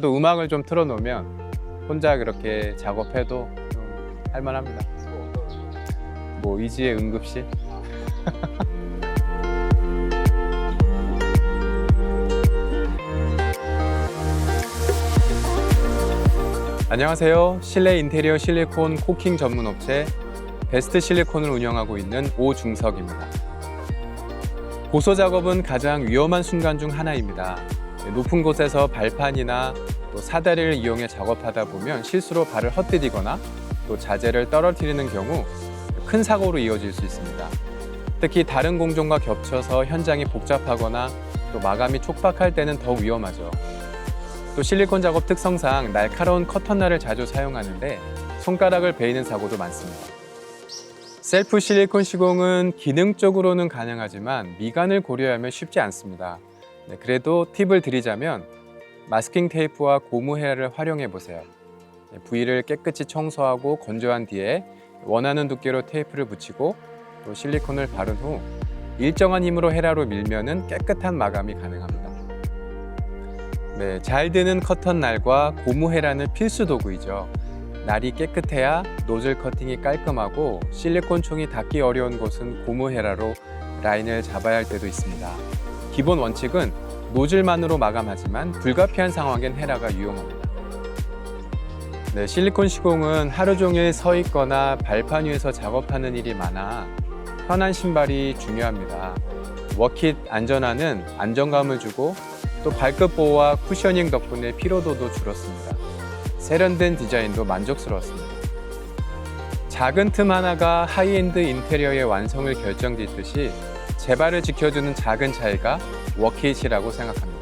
또 음악을 좀 틀어놓으면 혼자 그렇게 작업해도 좀 할만합니다. 뭐 이지의 응급실. 안녕하세요. 실내 인테리어 실리콘 코킹 전문 업체 베스트 실리콘을 운영하고 있는 오중석입니다. 고소 작업은 가장 위험한 순간 중 하나입니다. 높은 곳에서 발판이나 또 사다리를 이용해 작업하다 보면 실수로 발을 헛디디거나 또 자재를 떨어뜨리는 경우 큰 사고로 이어질 수 있습니다. 특히 다른 공종과 겹쳐서 현장이 복잡하거나 또 마감이 촉박할 때는 더 위험하죠. 또 실리콘 작업 특성상 날카로운 커터날을 자주 사용하는데 손가락을 베이는 사고도 많습니다. 셀프 실리콘 시공은 기능적으로는 가능하지만 미간을 고려하면 쉽지 않습니다. 네, 그래도 팁을 드리자면 마스킹 테이프와 고무 헤라를 활용해 보세요. 네, 부위를 깨끗이 청소하고 건조한 뒤에 원하는 두께로 테이프를 붙이고 또 실리콘을 바른 후 일정한 힘으로 헤라로 밀면은 깨끗한 마감이 가능합니다. 네, 잘 드는 커튼 날과 고무 헤라는 필수 도구이죠. 날이 깨끗해야 노즐 커팅이 깔끔하고 실리콘 총이 닿기 어려운 곳은 고무 헤라로 라인을 잡아야 할 때도 있습니다. 기본 원칙은 노즐만으로 마감하지만 불가피한 상황엔 헤라가 유용합니다. 네, 실리콘 시공은 하루 종일 서 있거나 발판 위에서 작업하는 일이 많아 편한 신발이 중요합니다. 워킷 안전화는 안정감을 주고 또 발끝 보호와 쿠셔닝 덕분에 피로도도 줄었습니다. 세련된 디자인도 만족스러웠습니다. 작은 틈 하나가 하이엔드 인테리어의 완성을 결정짓듯이 제 발을 지켜주는 작은 차이가 워킷이라고 생각합니다.